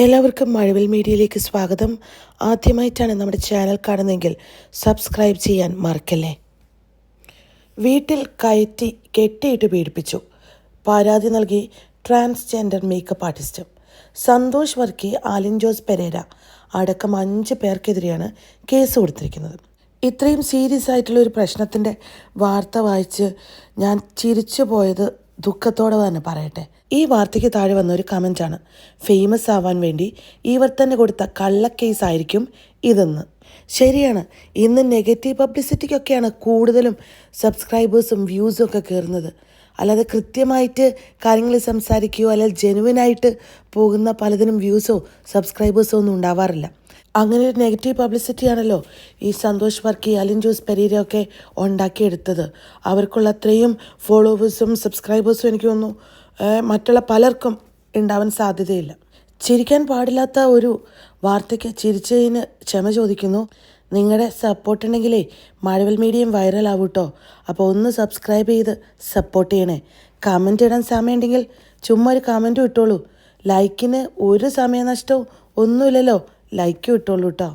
എല്ലാവർക്കും മഴവിൽ മീഡിയയിലേക്ക് സ്വാഗതം. ആദ്യമായിട്ടാണ് നമ്മുടെ ചാനൽ കാണുന്നതെങ്കിൽ സബ്സ്ക്രൈബ് ചെയ്യാൻ മറക്കല്ലേ? വീട്ടിൽ കയറ്റി കെട്ടിയിട്ട് പീഡിപ്പിച്ചു. പരാതി നൽകി transgender makeup artist. Santhosh Varkey Alin Jose Pereira അടക്കം അഞ്ച് പേർക്കെതിരെയാണ് കേസ് കൊടുത്തിരിക്കുന്നത്. ഇത്രയും സീരിയസ് ആയിട്ടുള്ള ഒരു പ്രശ്നത്തിന്റെ വാർത്ത വായിച്ച് ഞാൻ ചിരിച്ചു പോയത് ദുഃഖത്തോടെ തന്നെ പറയട്ടെ. ഈ വാർത്തയ്ക്ക് താഴെ വന്ന ഒരു കമന്റാണ് ഫേമസ് ആവാൻ വേണ്ടി ഇവർ തന്നെ കൊടുത്ത കള്ളക്കേസ് ആയിരിക്കും ഇതെന്ന്. ശരിയാണ്. ഇന്ന് നെഗറ്റീവ് പബ്ലിസിറ്റിക്കൊക്കെയാണ് കൂടുതലും സബ്സ്ക്രൈബേഴ്സും വ്യൂസും ഒക്കെ കയറുന്നത് അല്ലാതെ കൃത്യമായിട്ട് കാര്യങ്ങൾ സംസാരിക്കുകയോ അല്ലെങ്കിൽ ജെനുവിനായിട്ട് പോകുന്ന പലതിനും വ്യൂസോ സബ്സ്ക്രൈബേഴ്സോ ഒന്നും ഉണ്ടാവാറില്ല. അങ്ങനെ ഒരു നെഗറ്റീവ് പബ്ലിസിറ്റിയാണല്ലോ ഈ സന്തോഷ് വർക്കി അലിൻ ജോസ് പെരീരയൊക്കെ ഉണ്ടാക്കിയെടുത്തത്. അവർക്കുള്ള അത്രയും ഫോളോവേഴ്സും സബ്സ്ക്രൈബേഴ്സും എനിക്ക് തോന്നുന്നു മറ്റുള്ള പലർക്കും ഉണ്ടാവാൻ സാധ്യതയില്ല. ചിരിക്കാൻ പാടില്ലാത്ത ഒരു വാർത്തയ്ക്ക് ചിരിച്ചതിന് ക്ഷമ ചോദിക്കുന്നു. നിങ്ങളുടെ സപ്പോർട്ട് ഉണ്ടെങ്കിലേ മഴവൽ മീഡിയം വൈറലാവും കേട്ടോ അപ്പോൾ ഒന്ന് സബ്സ്ക്രൈബ് ചെയ്ത് സപ്പോർട്ട് ചെയ്യണേ. കമന്റ് ഇടാൻ സമയമുണ്ടെങ്കിൽ ചുമ്മാ ഒരു കമന്റും ഇട്ടോളൂ. ലൈക്കിന് ഒരു സമയനഷ്ടവും ഒന്നുമില്ലല്ലോ. ലൈക്കും കിട്ടുള്ളൂ കേട്ടോ